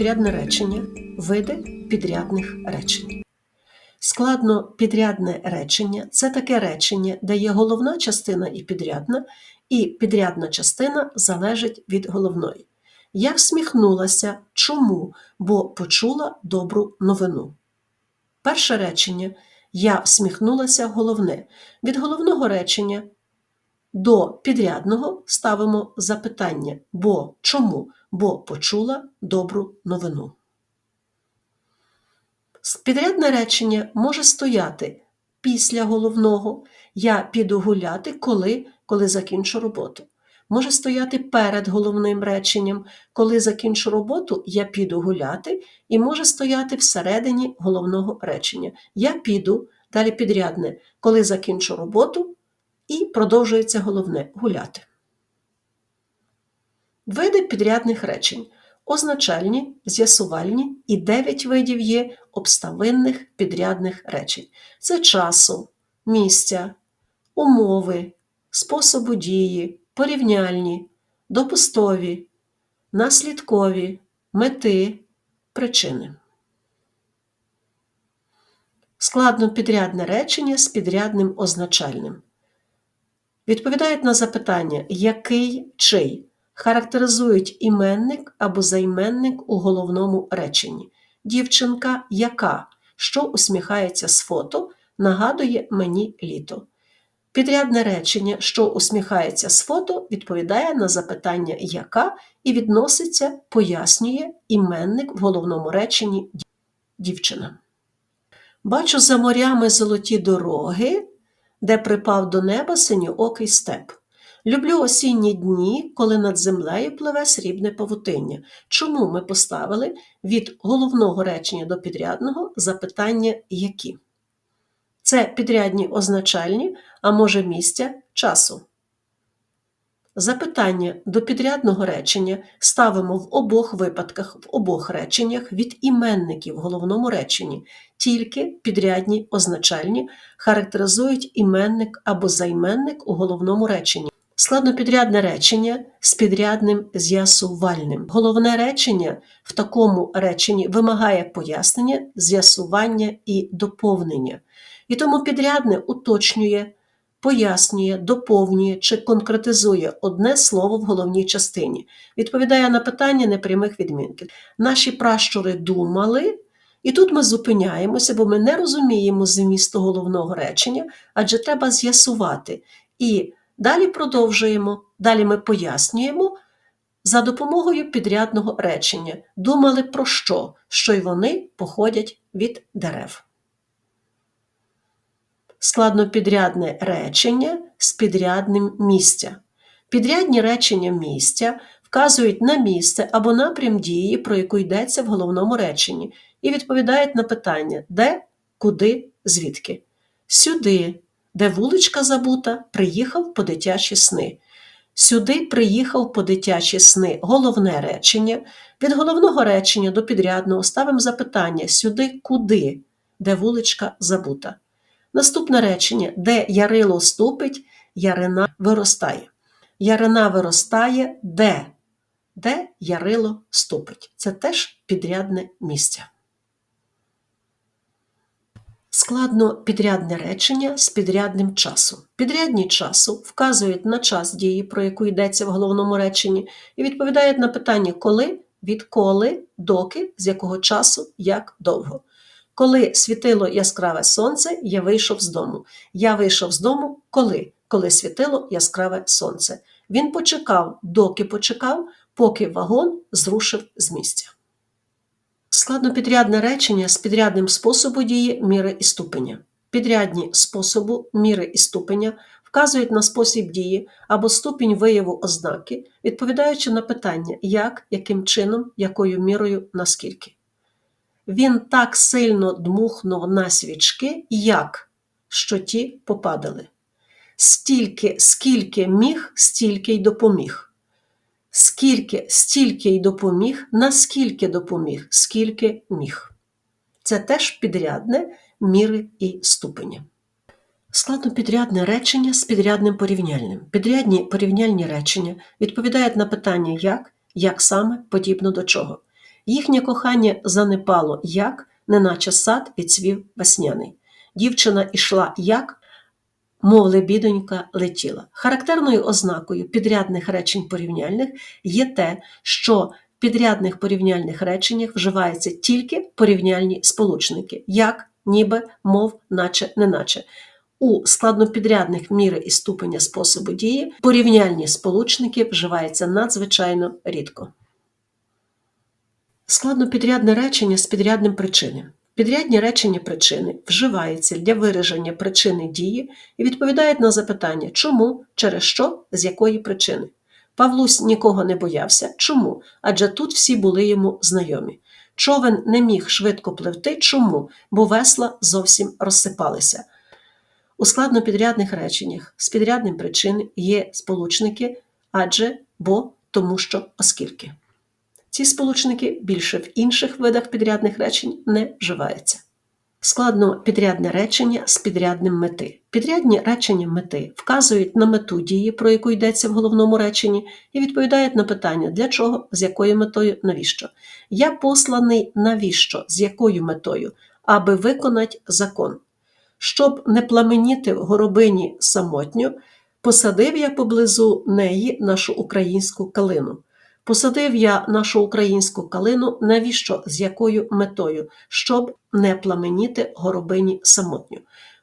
Складно-підрядне речення, види підрядних речень. Складно-підрядне речення це таке речення, де є головна частина і підрядна, і підрядна частина залежить від головної. Я всміхнулася. Чому? Бо почула добру новину. Перше речення Я всміхнулася головне. Від головного речення до підрядного ставимо запитання. Бо чому? Бо почула добру новину. Підрядне речення може стояти після головного. Я піду гуляти, коли, коли закінчу роботу. Може стояти перед головним реченням. Коли закінчу роботу, я піду гуляти, і може стояти всередині головного речення. Я піду, далі підрядне, коли закінчу роботу, і продовжується головне гуляти. Види підрядних речень означальні, з'ясувальні і 9 видів є обставинних підрядних речень. Це часу, місця, умови, способу дії, порівняльні, допустові, наслідкові, мети, причини. Складно підрядне речення з підрядним означальним. Відповідають на запитання який чий характеризують іменник або займенник у головному реченні. Дівчинка, яка, що усміхається з фото, нагадує мені літо. Підрядне речення, що усміхається з фото, відповідає на запитання яка і відноситься, пояснює іменник в головному реченні дівчина. Бачу за морями золоті дороги, де припав до неба синьоокий степ. Люблю осінні дні, коли над землею пливе срібне павутиння. Чому ми поставили від головного речення до підрядного запитання які? Це підрядні означальні, а може місця часу. Запитання до підрядного речення ставимо в обох випадках, в обох реченнях від іменників в головному реченні, тільки підрядні означальні характеризують іменник або займенник у головному реченні. Складнопідрядне речення з підрядним з'ясувальним. Головне речення в такому реченні вимагає пояснення, з'ясування і доповнення. І тому підрядне уточнює, пояснює, доповнює чи конкретизує одне слово в головній частині, відповідає на питання непрямих відмінків. Наші пращури думали. І тут ми зупиняємося, бо ми не розуміємо змісту головного речення, адже треба з'ясувати. І Далі продовжуємо, далі ми пояснюємо за допомогою підрядного речення. Думали про що? Що й вони походять від дерев. Складнопідрядне речення з підрядним місця. Підрядні речення місця вказують на місце або напрям дії, про яку йдеться в головному реченні, і відповідають на питання де, куди, звідки. Сюди, де вуличка забута, приїхав по дитячі сни. Сюди приїхав по дитячі сни головне речення. Від головного речення до підрядного ставимо запитання сюди куди, де вуличка забута. Наступне речення, де ярило ступить, ярина виростає. Ярина виростає де? Де ярило ступить. Це теж підрядне місце. Складно підрядне речення з підрядним часом. Підрядні часу вказують на час дії, про яку йдеться в головному реченні, і відповідають на питання коли, відколи, доки, з якого часу, як довго. Коли світило яскраве сонце, я вийшов з дому. Я вийшов з дому коли? Коли світило яскраве сонце. Він почекав, доки почекав, поки вагон зрушив з місця. Складнопідрядне речення з підрядним способу дії міри і ступеня. Підрядні способу міри і ступеня вказують на спосіб дії або ступінь вияву ознаки, відповідаючи на питання як, яким чином, якою мірою, наскільки. Він так сильно дмухнув на свічки, як що ті попадали. Стільки, скільки міг, стільки й допоміг. Скільки, стільки й допоміг, наскільки допоміг, скільки міг. Це теж підрядне міри і ступені. Складнопідрядне речення з підрядним порівняльним. Підрядні порівняльні речення відповідають на питання як, як саме, подібно до чого. Їхнє кохання занепало як, неначе сад відцвів весняний. Дівчина ішла як, мов лебідонька летіла. Характерною ознакою підрядних речень порівняльних є те, що в підрядних порівняльних реченнях вживаються тільки порівняльні сполучники, як, ніби, мов, наче, неначе. У складнопідрядних міри і ступеня способу дії порівняльні сполучники вживаються надзвичайно рідко. Складнопідрядне речення з підрядним причиною. Підрядні речення причини вживаються для вираження причини дії і відповідають на запитання чому, через що, з якої причини. Павлусь нікого не боявся. Чому? Адже тут всі були йому знайомі. Човен не міг швидко пливти. Чому? Бо весла зовсім розсипалися. У складнопідрядних реченнях з підрядним причин є сполучники адже, бо, тому що, оскільки. Ці сполучники більше в інших видах підрядних речень не вживаються. Складно підрядне речення з підрядним мети. Підрядні речення мети вказують на мету дії, про яку йдеться в головному реченні, і відповідають на питання для чого, з якою метою, навіщо. Я посланий навіщо, з якою метою, аби виконати закон. Щоб не пламеніти в горобині самотньо, посадив я поблизу неї нашу українську калину. Посадив я нашу українську калину, навіщо з якою метою, щоб не пламеніти горобині самотньо.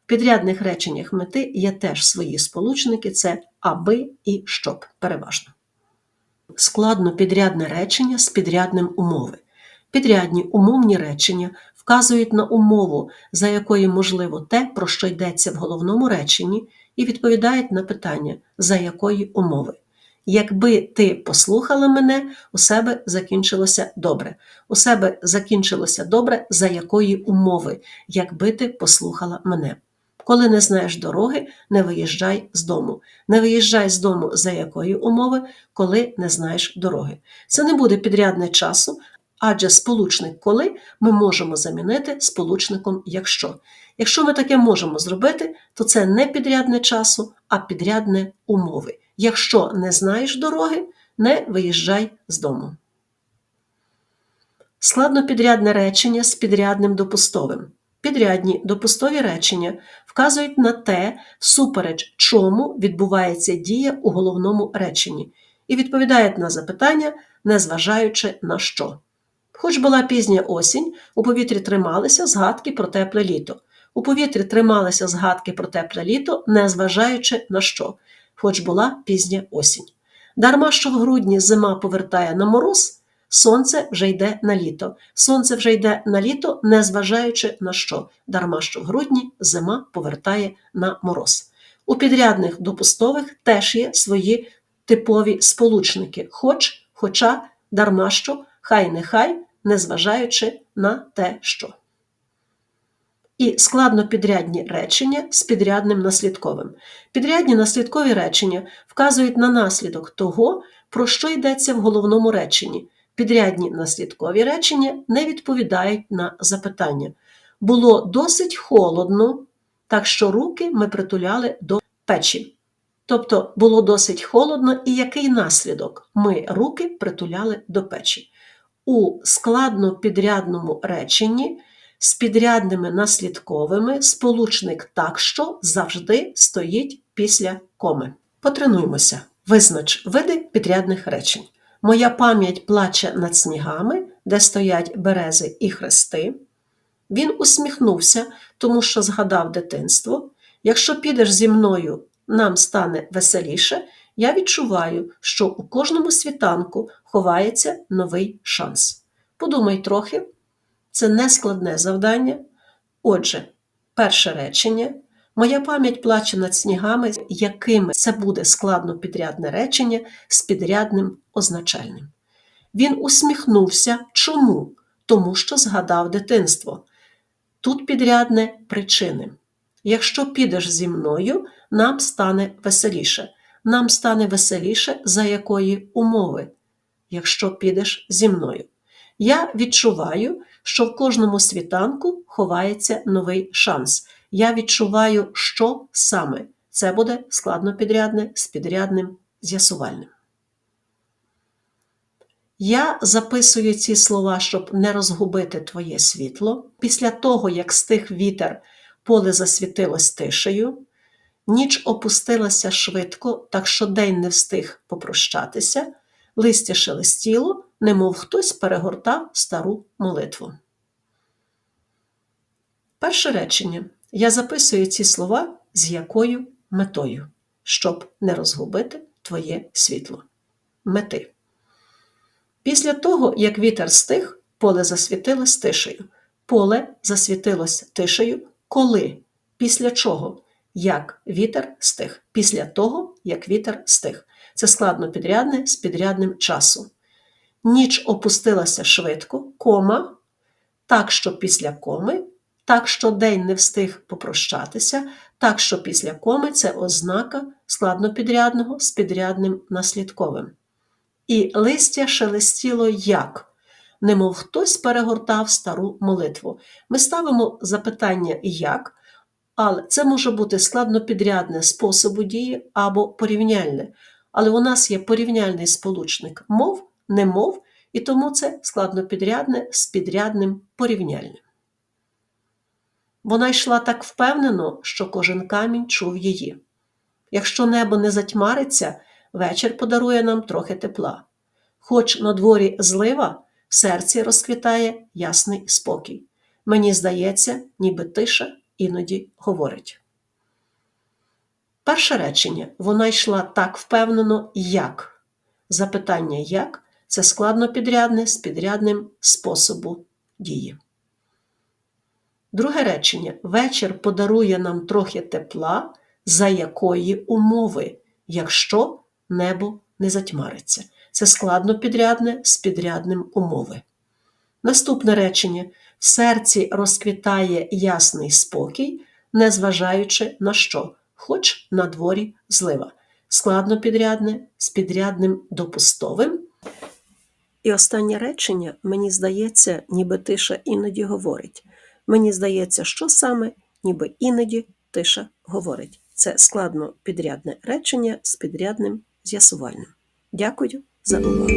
В підрядних реченнях мети є теж свої сполучники: це аби і щоб переважно. Складно підрядне речення з підрядним умови. Підрядні умовні речення вказують на умову, за якою можливо те, про що йдеться в головному реченні, і відповідають на питання, за якої умови. Якби ти послухала мене, у себе закінчилося добре. У себе закінчилося добре, за якої умови, якби ти послухала мене. Коли не знаєш дороги, не виїжджай з дому. Не виїжджай з дому за якої умови, коли не знаєш дороги. Це не буде підрядне часу, адже сполучник коли ми можемо замінити сполучником якщо. Якщо ми таке можемо зробити, то це не підрядне часу, а підрядне умови. Якщо не знаєш дороги, не виїжджай з дому. Складнопідрядне речення з підрядним допустовим. Підрядні допустові речення вказують на те, всупереч чому відбувається дія у головному реченні, і відповідають на запитання, незважаючи на що. Хоч була пізня осінь, у повітрі трималися згадки про тепле літо. У повітрі трималися згадки про тепле літо, незважаючи на що хоч була пізня осінь. Дарма що в грудні зима повертає на мороз, сонце вже йде на літо. Сонце вже йде на літо, незважаючи на що, дарма що в грудні зима повертає на мороз. У підрядних допустових теж є свої типові сполучники, хоч, хоча, дарма що, хай нехай, незважаючи на те, що і складнопідрядні речення з підрядним наслідковим. Підрядні наслідкові речення вказують на наслідок того, про що йдеться в головному реченні. Підрядні наслідкові речення не відповідають на запитання. Було досить холодно, так що руки ми притуляли до печі. Тобто було досить холодно, і який наслідок ми руки притуляли до печі. У складнопідрядному реченні з підрядними наслідковими сполучник так що завжди стоїть після коми. Потренуймося. Визнач види підрядних речень. Моя пам'ять плаче над снігами, де стоять берези і хрести. Він усміхнувся, тому що згадав дитинство. Якщо підеш зі мною, нам стане веселіше, я відчуваю, що у кожному світанку ховається новий шанс. Подумай трохи, це нескладне завдання. Отже, перше речення. Моя пам'ять плаче над снігами, якими це буде складно підрядне речення з підрядним означальним. Він усміхнувся. Чому? Тому що згадав дитинство. Тут підрядне причини. Якщо підеш зі мною, нам стане веселіше. Нам стане веселіше за якої умови, якщо підеш зі мною. Я відчуваю, що в кожному світанку ховається новий шанс. Я відчуваю, що саме це буде складно підрядне з підрядним з'ясувальним. Я записую ці слова, щоб не розгубити твоє світло. Після того, як стих вітер, поле засвітилось тишею, ніч опустилася швидко, так що день не встиг попрощатися, листя шелестіло, немов хтось перегортав стару молитву. Перше речення. Я записую ці слова з якою метою, щоб не розгубити твоє світло. Мети. Після того, як вітер стих, поле засвітилось тишею. Поле засвітилось тишею, коли? Після чого? Як вітер стих. Після того, як вітер стих. Це складно підрядне з підрядним часу. Ніч опустилася швидко, кома, так, що після коми, так, що день не встиг попрощатися, так, що після коми це ознака складнопідрядного з підрядним наслідковим. І листя шелестіло як, немов хтось перегортав стару молитву. Ми ставимо запитання як, але це може бути складнопідрядне способу дії або порівняльне. Але у нас є порівняльний сполучник мов, не мов, і тому це складнопідрядне з підрядним порівняльним. Вона йшла так впевнено, що кожен камінь чув її. Якщо небо не затьмариться, вечір подарує нам трохи тепла. Хоч на дворі злива, в серці розквітає ясний спокій. Мені здається, ніби тиша іноді говорить. Перше речення вона йшла так впевнено, як. Запитання як це складно підрядне з підрядним способу дії. Друге речення вечір подарує нам трохи тепла, за якої умови, якщо небо не затьмариться. Це складно підрядне з підрядним умови. Наступне речення в серці розквітає ясний спокій, незважаючи на що, хоч на дворі злива. Складно підрядне з підрядним допустовим. І останнє речення, мені здається, ніби тиша іноді говорить. Мені здається, що саме, ніби іноді тиша говорить. Це складно підрядне речення з підрядним з'ясувальним. Дякую за увагу.